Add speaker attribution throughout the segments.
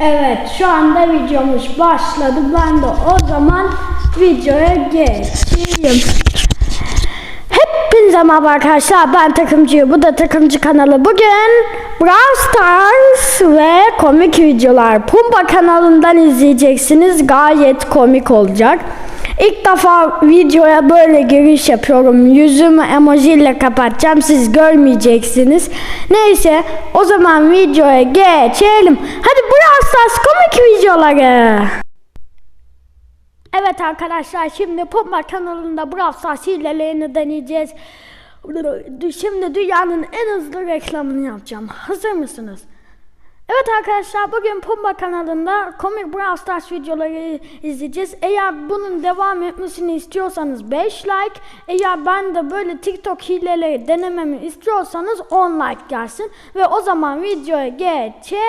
Speaker 1: Evet şu anda videomuz başladı. Ben de o zaman videoya geçeyim. Hepinize merhaba arkadaşlar. Ben takımcıyım bu da takımcı kanalı. Bugün Brawl Stars ve komik videolar. Pumba kanalından izleyeceksiniz. Gayet komik olacak İlk defa videoya böyle giriş yapıyorum yüzümü emoji ile kapatacağım siz görmeyeceksiniz Neyse o zaman videoya geçelim Hadi Brawl Stars komik videoları Evet arkadaşlar şimdi Pumba kanalında Brawl Stars hilelerini deneyeceğiz. Şimdi dünyanın en hızlı reklamını yapacağım. Hazır mısınız? Evet arkadaşlar bugün Pumba kanalında komik Brawl Stars videoları izleyeceğiz. Eğer bunun devam etmesini istiyorsanız 5 like. Eğer ben de böyle TikTok hileleri denememi istiyorsanız 10 like gelsin. Ve o zaman videoya geçelim.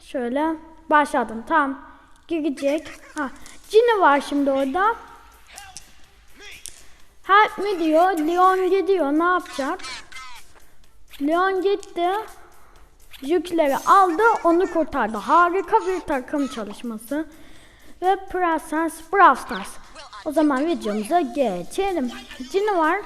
Speaker 1: Şöyle başladım tamam girecek. Ha, Cini var şimdi orada. Help me diyor. Leon gidiyor. Ne yapacak? Leon gitti. Yükleri aldı. Onu kurtardı. Harika bir takım çalışması. Ve Prenses Brawl Stars. O zaman videomuza geçelim. Cini var.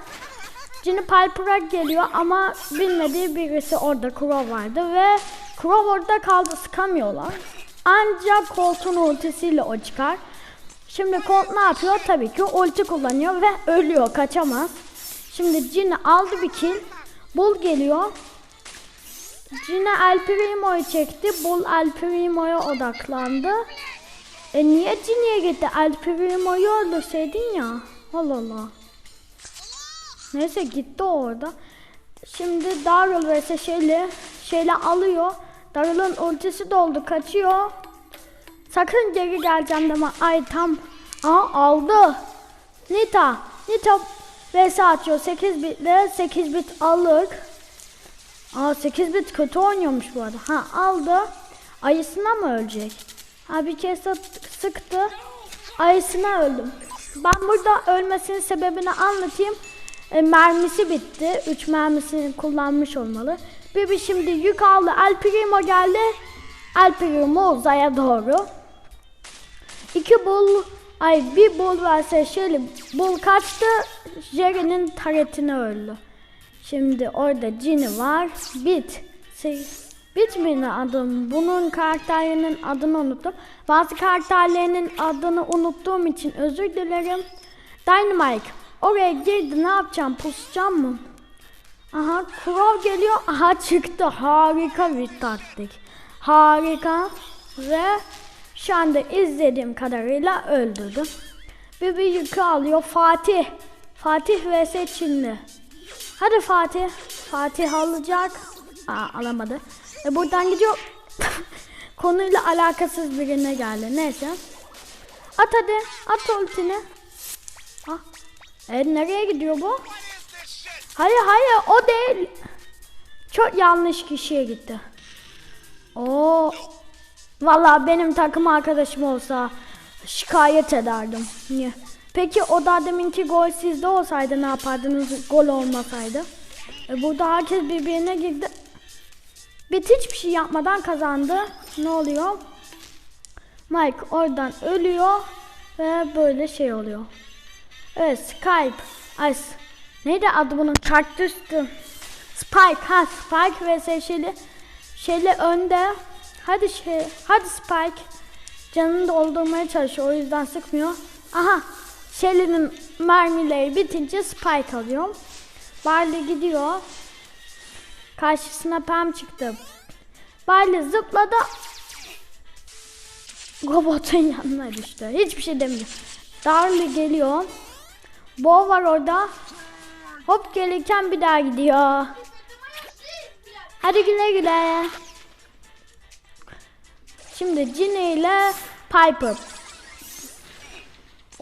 Speaker 1: Cini Piper'a geliyor ama bilmediği birisi orada Crow vardı ve Crow orada kaldı sıkamıyorlar. Ancak Colt'un ultisiyle o çıkar. Şimdi Colt ne yapıyor? Tabii ki ulti kullanıyor ve ölüyor kaçamaz. Şimdi Cini aldı bir kill. Bull geliyor. Cini El Primo'yu çekti. Bull El Primo'ya odaklandı. E niye Cini'ye gitti? El Primo'yu öldürseydin ya. Allah Allah. Neyse gitti orada. Şimdi Daryl vs Shelly. Shelly alıyor. Daryl'ın ultisi doldu kaçıyor. Sakın geri geleceğim deme. Ay tam. Aa aldı. Nita. Nita vs atıyor. 8 bitle 8 bit alır. Aa 8 bit kötü oynuyormuş bu arada. Ha aldı. Ayısına mı ölecek? Ha bir kez sıktı. Ayısına öldüm. Ben burada ölmesinin sebebini anlatayım. E, mermisi bitti. 3 mermisini kullanmış olmalı. Bibi şimdi yük aldı. El Primo geldi. El Primo uzaya doğru. İki bul ay bir bul verse şöyle bul kaçtı. Jerry'nin taretine öldü. Şimdi orada Ginny var. Bit. Se- Bit mi ne adım? Bunun karakterlerinin adını unuttum. Bazı karakterlerinin adını unuttuğum için özür dilerim. Dynamite. Oraya girdi ne yapacağım? Pusacağım mı? Aha Crow geliyor. Aha çıktı. Harika bir taktik. Harika. Ve şu anda izlediğim kadarıyla öldürdüm. Bir bir yükü alıyor. Fatih. Fatih vs Çinli. Hadi Fatih. Fatih alacak. Aa alamadı. E buradan gidiyor. Konuyla alakasız birine geldi. Neyse. At hadi. At ultini. Ah. E nereye gidiyor bu? Hayır hayır o değil. Çok yanlış kişiye gitti. Oo. Vallahi benim takım arkadaşım olsa şikayet ederdim. Niye? Peki o da deminki gol sizde olsaydı ne yapardınız gol olmasaydı? E burada herkes birbirine girdi. Bit hiçbir şey yapmadan kazandı. Ne oluyor? Mike oradan ölüyor ve böyle şey oluyor. Evet Skype. Ay, neydi adı bunun? Kaktüstü. Spike. Ha Spike ve Shelly. Shelly önde. Hadi şey. Hadi Spike. Canını doldurmaya çalışıyor. O yüzden sıkmıyor. Aha. Shelly'nin mermileri bitince Spike alıyor. Barley gidiyor. Karşısına Pam çıktı. Barley zıpladı. Robotun yanına düştü. Hiçbir şey demiyor. Darly geliyor. Bo var orada. Hop gelirken bir daha gidiyor. Hadi güle güle. Şimdi Ginny ile Piper.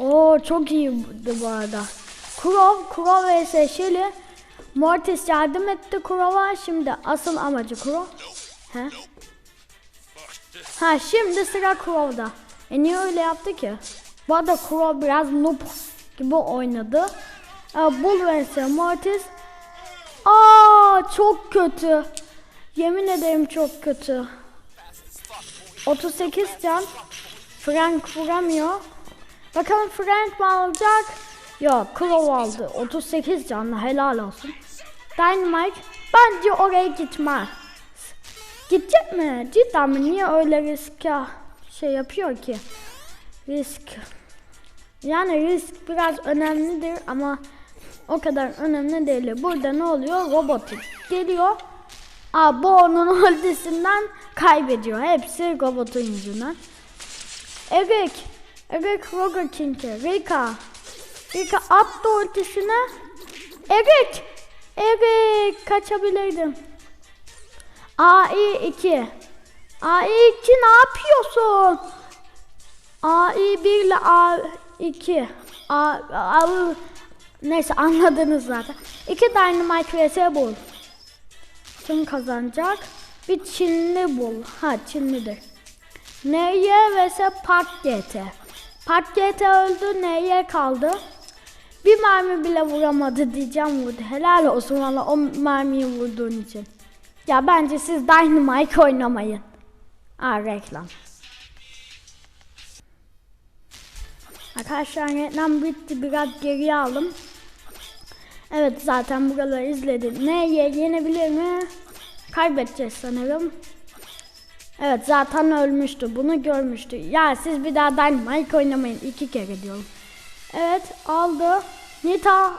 Speaker 1: Oo çok iyiydi bu arada. Crow, Crow vs Shelly. Mortis yardım etti Crow'a. Şimdi asıl amacı Crow. He? Ha şimdi sıra Crow'da. E niye öyle yaptı ki? Bu arada Crow biraz noob gibi oynadı. E, Bull vs Mortis. Aa çok kötü. Yemin ederim çok kötü. 38 can. Frank vuramıyor. Bakalım Frank mi alacak? Yok Crow aldı. 38 canlı helal olsun. Dynamite bence oraya gitmez. Gidecek mi? Cidden mi? Niye öyle riske şey yapıyor ki? Risk. Yani risk biraz önemlidir ama o kadar önemli değil. Burada ne oluyor? Robot geliyor. Aa, bu onun ultisinden kaybediyor. Hepsi robotun yüzünden. Eric. Eric Roger King'e. Rika. Rika attı ultisine. Eric. Eric kaçabilirdim. AI2. AI2 ne yapıyorsun? AI1 ile A2. A, A, neyse anladınız zaten. İki Dynamite vs Bull. Kim kazanacak? Bir Çinli Bull. Ha Çinlidir. NY vs Park GT. Park GT öldü, NY kaldı. Bir mermi bile vuramadı diyeceğim vurdu. Helal olsun valla o mermiyi vurduğun için. Ya bence siz Dynamite oynamayın. Aa reklam. Arkadaşlar reklam bitti biraz geriye aldım. Evet zaten buraları izledim. Ne ye- yenebilir mi? Kaybedeceğiz sanırım. Evet zaten ölmüştü. Bunu görmüştü. Ya siz bir daha Dynamite oynamayın. iki kere diyorum. Evet aldı. Nita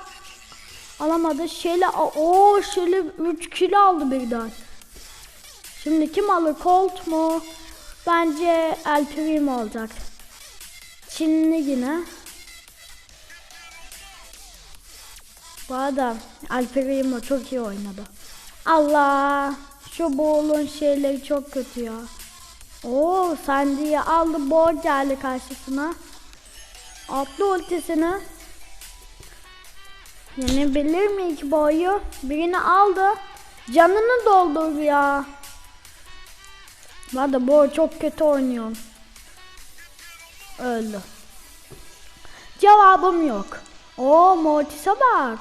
Speaker 1: alamadı. Shelly o Shelly 3 kilo aldı birden. Şimdi kim alır? Colt mu? Bence El Primo olacak. Çinli yine. Bu arada El Primo çok iyi oynadı. Allah! Şu Boğul'un şeyleri çok kötü ya. Oo Sandy'yi aldı. Boğul geldi karşısına. Atlı ultisini. Yenebilir mi ki boyu? Birini aldı. Canını doldur ya. Arada bu çok kötü oynuyor. Öldü. Cevabım yok. O Mortis'e bak.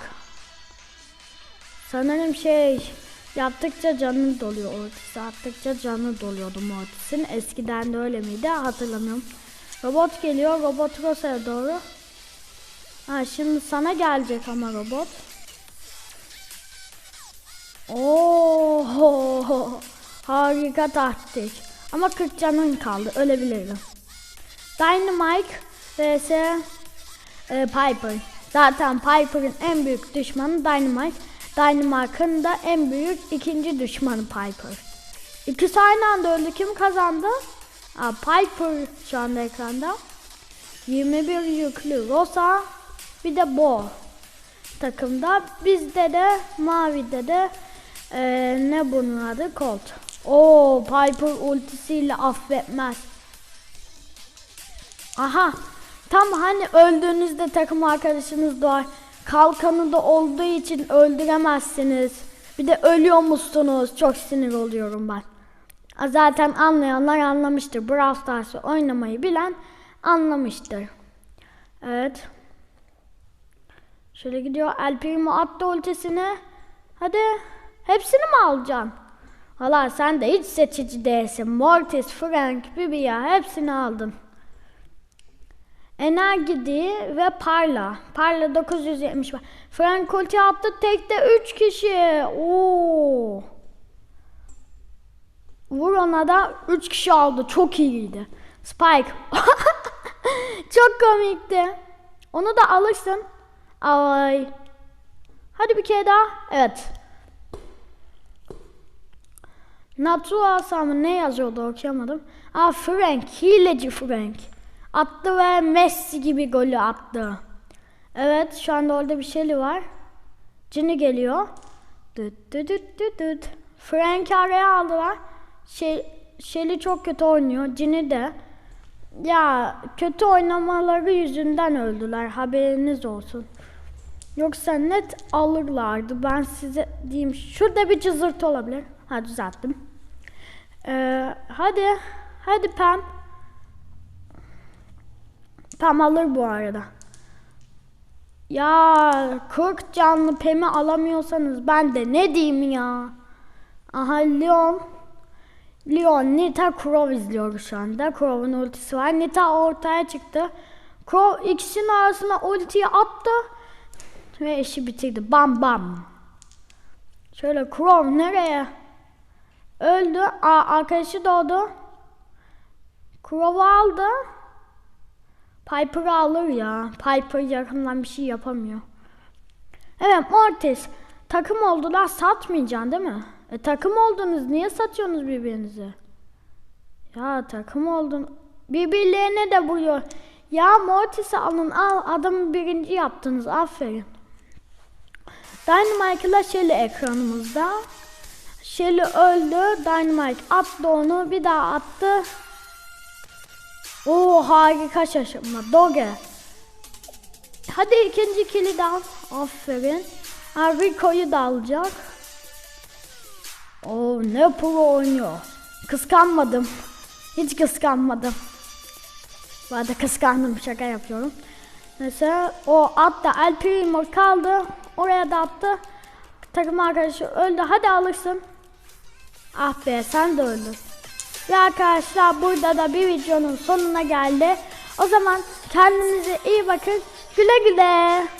Speaker 1: Sanırım şey yaptıkça canı doluyor Mortis. Attıkça canı doluyordu Mortis'in. Eskiden de öyle miydi hatırlamıyorum. Robot geliyor. Robot Rosa'ya doğru. Ha şimdi sana gelecek ama robot. Oo harika taktik. Ama 40 canın kaldı. Ölebilirim. Dynamite vs e, Piper. Zaten Piper'ın en büyük düşmanı Dynamite. Dynamite'ın da en büyük ikinci düşmanı Piper. İkisi aynı anda öldü. Kim kazandı? Aa, Piper şu anda ekranda. 21 yüklü Rosa bir de Bo takımda. Bizde de Mavi'de de e, ne bunun adı? Colt. Oo Piper ultisiyle affetmez. Aha tam hani öldüğünüzde takım arkadaşınız doğar. Kalkanı da olduğu için öldüremezsiniz. Bir de ölüyor musunuz? Çok sinir oluyorum ben. Zaten anlayanlar anlamıştır. Brawl Stars'ı oynamayı bilen anlamıştır. Evet. Şöyle gidiyor. El Primo attı ultisini. Hadi. Hepsini mi alacaksın? Hala sen de hiç seçici değilsin. Mortis, Frank, Bibia hepsini aldın. Energidi ve Parla. Parla 970 var. Frank ulti attı tekte 3 kişi. Oo. Vur ona da 3 kişi aldı. Çok iyiydi. Spike. Çok komikti. Onu da alırsın. Ay. Hadi bir kere daha. Evet. Natu alsam ne yazıyordu okuyamadım. Aa Frank. Hileci Frank. Attı ve Messi gibi golü attı. Evet şu anda orada bir şeyli var. Cini geliyor. Düt düt düt düt düt. Frank araya aldılar. Şey, Shelly çok kötü oynuyor. Cini de. Ya kötü oynamaları yüzünden öldüler. Haberiniz olsun. Yoksa net alırlardı. Ben size diyeyim. Şurada bir cızırtı olabilir. Ha düzelttim. Ee, hadi. Hadi Pam. Pam alır bu arada. Ya 40 canlı Pam'i alamıyorsanız ben de ne diyeyim ya. Aha Leon. Leon, Nita, Crow izliyoruz şu anda. Crow'un ultisi var. Nita ortaya çıktı. Crow ikisinin arasına ultiyi attı. Ve işi bitirdi. Bam bam. Şöyle Crow nereye? Öldü. Aa, arkadaşı doğdu. Crow'u aldı. Piper'ı alır ya. Piper yakından bir şey yapamıyor. Evet Mortis. Takım oldular satmayacaksın değil mi? E takım oldunuz niye satıyorsunuz birbirinize? Ya takım oldun. Birbirlerine de vuruyor. Ya Mortis'i alın al adamı birinci yaptınız aferin. Dynamite ile Shelly ekranımızda. Shelly öldü. Dynamite attı onu bir daha attı. Oo harika şaşırma. Doge. Hadi ikinci kilidi al. Aferin. Ha, Rico'yu da alacak. Oo ne pro oynuyor. Kıskanmadım. Hiç kıskanmadım. Bu arada kıskandım şaka yapıyorum. Mesela o attı El Primo kaldı. Oraya da attı. Takım arkadaşı öldü. Hadi alırsın. Ah be sen de öldün. Ve arkadaşlar burada da bir videonun sonuna geldi. O zaman kendinize iyi bakın. Güle güle.